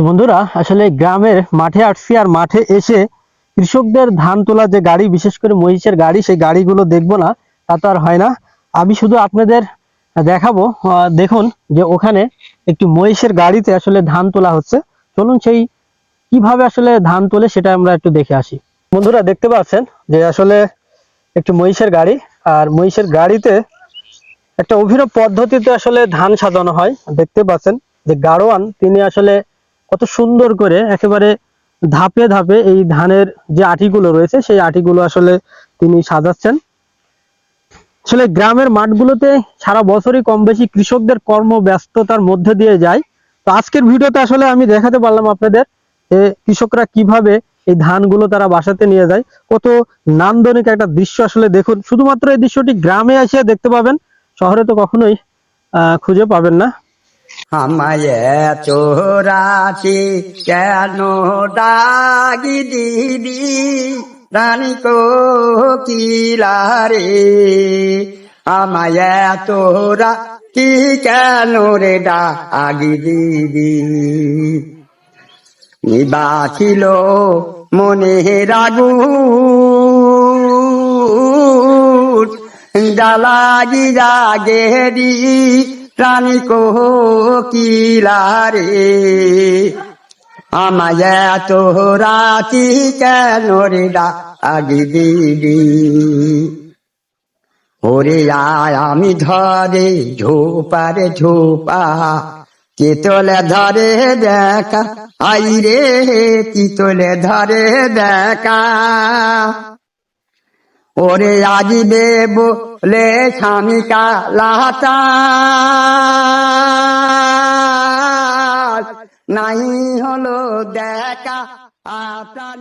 তো বন্ধুরা, আসলে গ্রামের মাঠে আসছি আর মাঠে এসে কৃষকদের ধান তোলা যে গাড়ি, বিশেষ করে মহিষের গাড়ি, সেই গাড়িগুলো দেখব না, তা তো আর হয় না। আমি শুধু আপনাদের দেখাবো দেখুন যে ওখানে একটি মহিষের গাড়িতে আসলে ধান তোলা হচ্ছে। চলুন সেই কীভাবে আসলে ধান তোলে সেটা আমরা একটু দেখে আসি। বন্ধুরা, দেখতে পাচ্ছেন যে আসলে একটি মহিষের গাড়ি, আর মহিষের গাড়িতে একটা অভিনব পদ্ধতিতে আসলে ধান সাজানো হয়। দেখতে পাচ্ছেন যে গাড়োয়ান, তিনি আসলে কত সুন্দর করে একেবারে ধাপে ধাপে এই ধানের যে আটিগুলো রয়েছে, সেই আটিগুলো আসলে তিনি সাজাচ্ছেন। আসলে গ্রামের মাঠগুলোতে সারা বছরই কম বেশি কৃষকদের কর্ম ব্যস্ততার মধ্যে দিয়ে যায়। তো আজকের ভিডিওতে আসলে আমি দেখাতে পারলাম আপনাদের যে কৃষকরা কীভাবে এই ধানগুলো তারা বাসাতে নিয়ে যায়। কত নান্দনিক একটা দৃশ্য আসলে দেখুন। শুধুমাত্র এই দৃশ্যটি গ্রামে আসিয়া দেখতে পাবেন, শহরে তো কখনোই খুঁজে পাবেন না। আমায় চোরাছি কেন ডাগি দিদি রানী কোকিলারে, আমায় তোরা কি কেন রে ডাগি দিদি নিবাছিল মনে রাগু, জ্বালাগি জাগেরি প্রাণী কোকিলারে। আমায় তো রাতি কেন রে ডাগি দিদি ওরে আয় আমি ধরে ঝোপারে ঝোপা কেতলে ধরে দেখা। আই রে কিতলে ধরে দেখা। ওরে আজিবে বলে স্বামী কালাতা নাই হলো দেখা আপনার